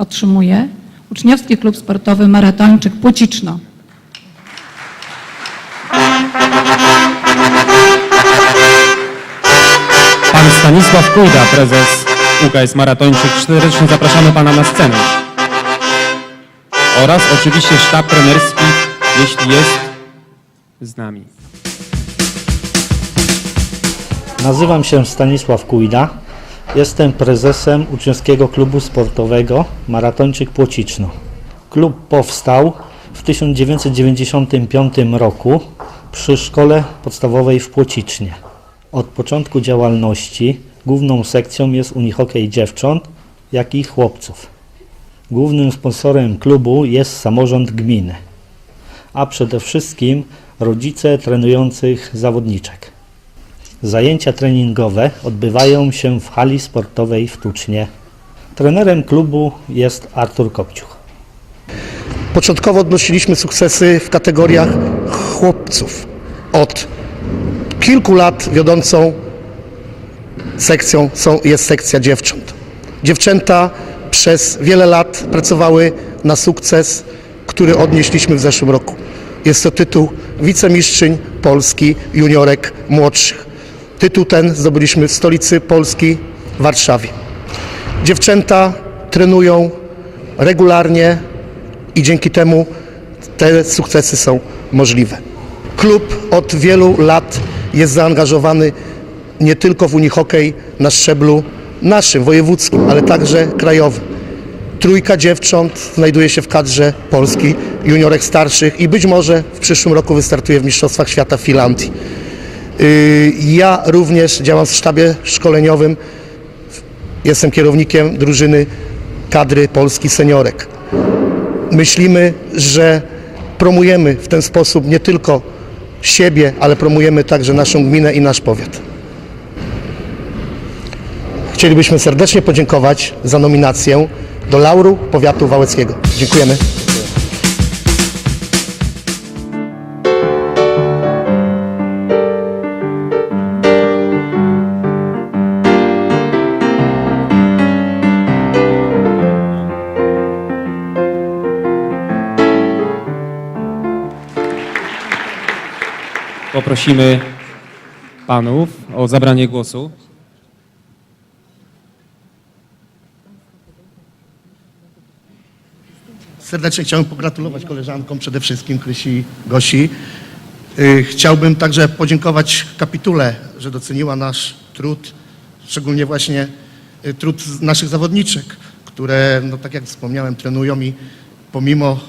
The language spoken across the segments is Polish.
otrzymuje Uczniowski Klub Sportowy Maratończyk Płociczno. Pan Stanisław Kujda, prezes UKS Maratończyk. Serdecznie zapraszamy Pana na scenę. Oraz oczywiście sztab trenerski, jeśli jest z nami. Nazywam się Stanisław Kujda. Jestem prezesem Uczniowskiego Klubu Sportowego Maratończyk Płociczno. Klub powstał w 1995 roku przy Szkole Podstawowej w Płocicznie. Od początku działalności główną sekcją jest unihokej dziewcząt, jak i chłopców. Głównym sponsorem klubu jest samorząd gminy, a przede wszystkim rodzice trenujących zawodniczek. Zajęcia treningowe odbywają się w hali sportowej w Tucznie. Trenerem klubu jest Artur Kopciuch. Początkowo odnosiliśmy sukcesy w kategoriach chłopców. Od kilku lat wiodącą sekcją są, jest sekcja dziewcząt. Dziewczęta przez wiele lat pracowały na sukces, który odnieśliśmy w zeszłym roku. Jest to tytuł wicemistrzyń Polski juniorek młodszych. Tytuł ten zdobyliśmy w stolicy Polski, Warszawie. Dziewczęta trenują regularnie i dzięki temu te sukcesy są możliwe. Klub od wielu lat jest zaangażowany nie tylko w unihokej na szczeblu naszym, wojewódzkim, ale także krajowym. Trójka dziewcząt znajduje się w kadrze Polski juniorek starszych i być może w przyszłym roku wystartuje w Mistrzostwach Świata w Finlandii. Yy, Ja również działam w sztabie szkoleniowym. Jestem kierownikiem drużyny kadry Polski seniorek myślimy, że promujemy w ten sposób nie tylko siebie, ale promujemy także naszą gminę i nasz powiat. Chcielibyśmy serdecznie podziękować za nominację do lauru powiatu wałeckiego. Dziękujemy. Poprosimy Panów o zabranie głosu. Serdecznie chciałbym pogratulować koleżankom, przede wszystkim Krysi Gosi. Y, Chciałbym także podziękować kapitule, że doceniła nasz trud, szczególnie właśnie y, trud naszych zawodniczek, które, no tak jak wspomniałem, trenują i pomimo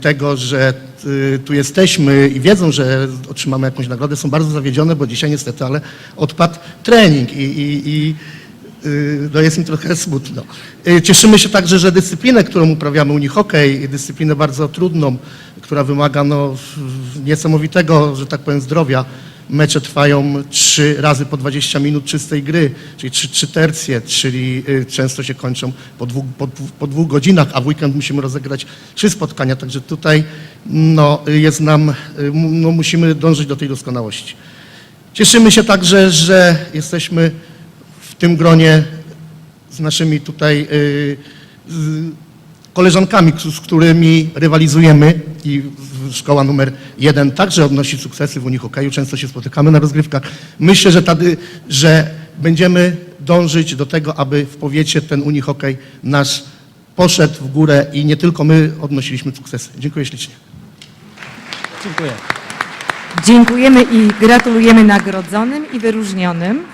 tego, że y, tu jesteśmy i wiedzą, że otrzymamy jakąś nagrodę, są bardzo zawiedzione, bo dzisiaj niestety, ale odpadł trening i, i, i y, no jest mi trochę smutno. Y, Cieszymy się także, że dyscyplinę, którą uprawiamy unihokej, dyscyplinę bardzo trudną, która wymaga no, niesamowitego, że tak powiem, zdrowia. Mecze trwają trzy razy po 20 minut czystej gry, czyli trzy, trzy tercje, czyli y, często się kończą po dwóch, po, po dwóch godzinach, a w weekend musimy rozegrać trzy spotkania, także tutaj no, jest nam, y, no, musimy dążyć do tej doskonałości. Cieszymy się także, że jesteśmy w tym gronie z naszymi tutaj y, koleżankami, z którymi rywalizujemy i szkoła numer jeden także odnosi sukcesy w unihokeju, często się spotykamy na rozgrywkach. Myślę, że, tady, że będziemy dążyć do tego, aby w powiecie ten unihokej nasz poszedł w górę i nie tylko my odnosiliśmy sukcesy. Dziękuję ślicznie. Dziękuję. Dziękujemy i gratulujemy nagrodzonym i wyróżnionym.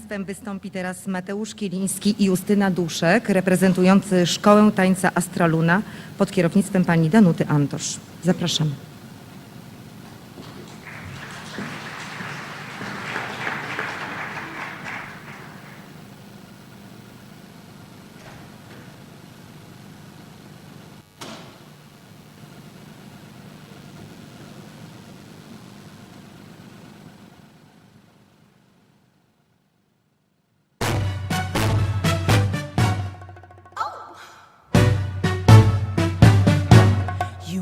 Państwem wystąpi teraz Mateusz Kieliński i Justyna Duszek, reprezentujący Szkołę Tańca Astraluna pod kierownictwem pani Danuty Antosz. Zapraszamy.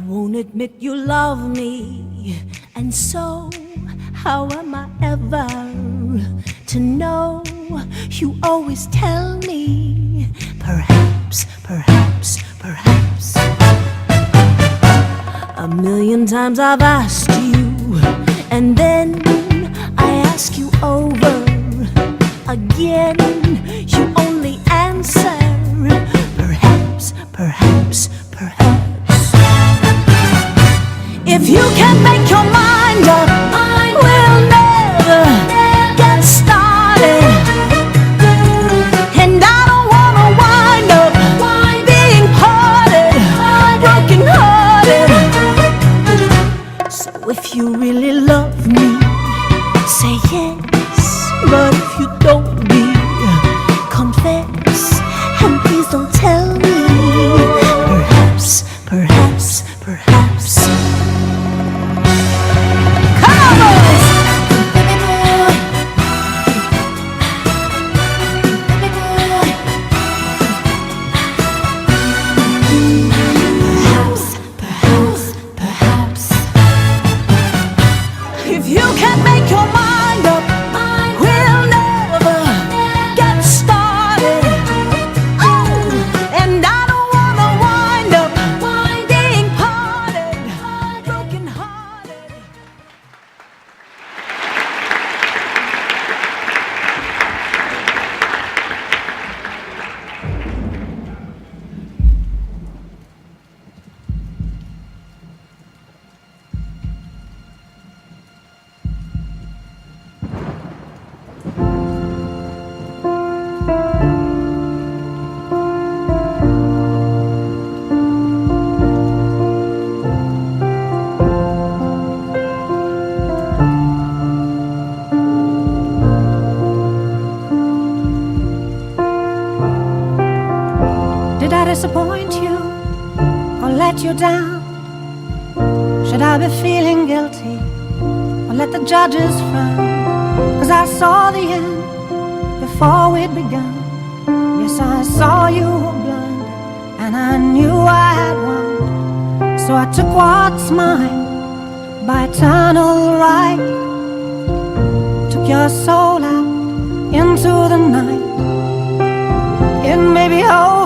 Won't admit you love me, and so how am I ever to know? You always tell me, perhaps, perhaps, perhaps. A million times I've asked you, and then I ask you over again. You 天。Disappoint you or let you down? Should I be feeling guilty or let the judges frown? Cause I saw the end before we'd begun. Yes, I saw you were blind and I knew I had won. So I took what's mine by eternal right. Took your soul out into the night. It may be over,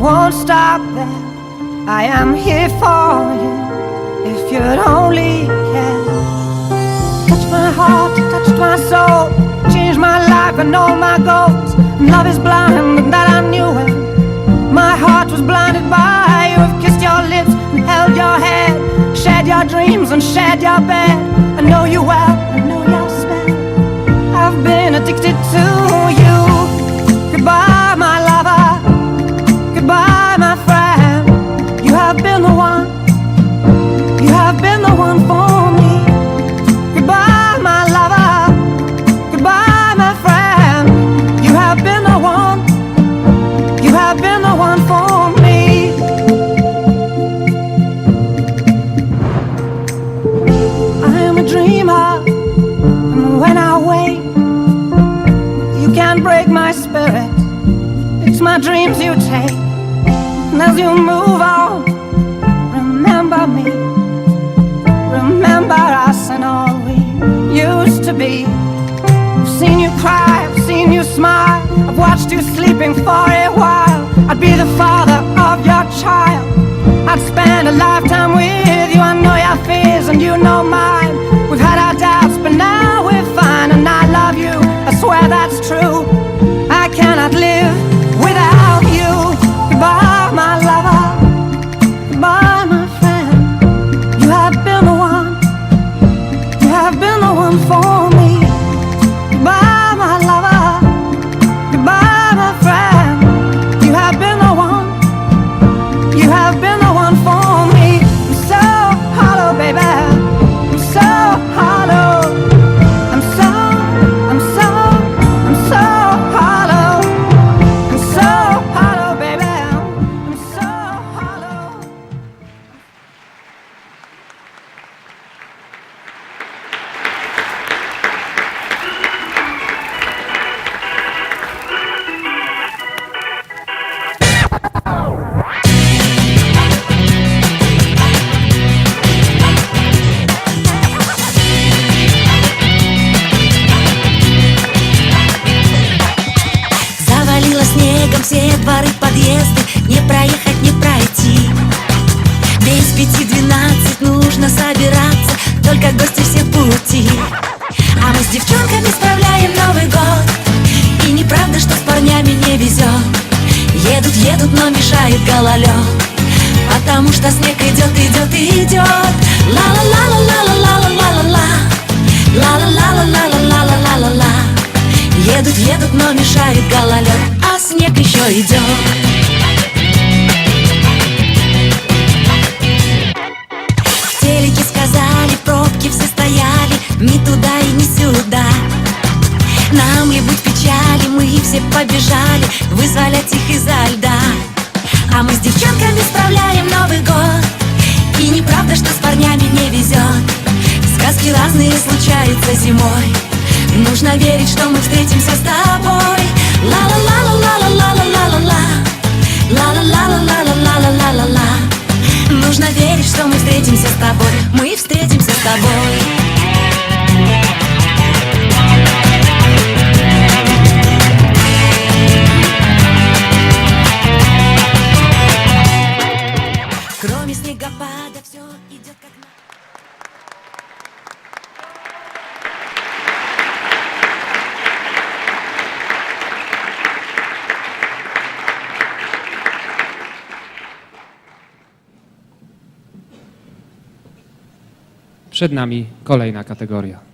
won't stop there. I am here for you if you'd only care. Touch my heart, touched my soul, changed my life and all my goals. Love is blind, and that I knew it. My heart was blinded by you. Have kissed your lips and held your head, shared your dreams and shared your bed. I know you well, I know your spell. I've been addicted to you. My spirit. It's my dreams you take, and as you move on, remember me. Remember us and all we used to be. I've seen you cry, I've seen you smile, I've watched you sleeping for a while. I'd be the father of your child. I'd spend a lifetime with you. I know your fears and you know mine. Cannot live гололед. Потому что снег идет, идет, идет. Ла-ла-ла-ла-ла-ла-ла-ла-ла. Ла-ла-ла-ла-ла-ла-ла-ла-ла Едут, едут, но мешает гололед. А снег еще идет. Ни туда и ни сюда. Нам ли быть печали, мы все побежали. Вызволять их изо льда с девчонками справляем Новый год. И неправда, что с парнями не везет. Сказки разные случаются зимой. Нужно верить, что мы встретимся с тобой. Ла-ла-ла-ла-ла-ла-ла-ла-ла. Ла-ла-ла-ла-ла-ла-ла-ла-ла Нужно верить, что мы встретимся с тобой. Мы встретимся с тобой Przed nami kolejna kategoria.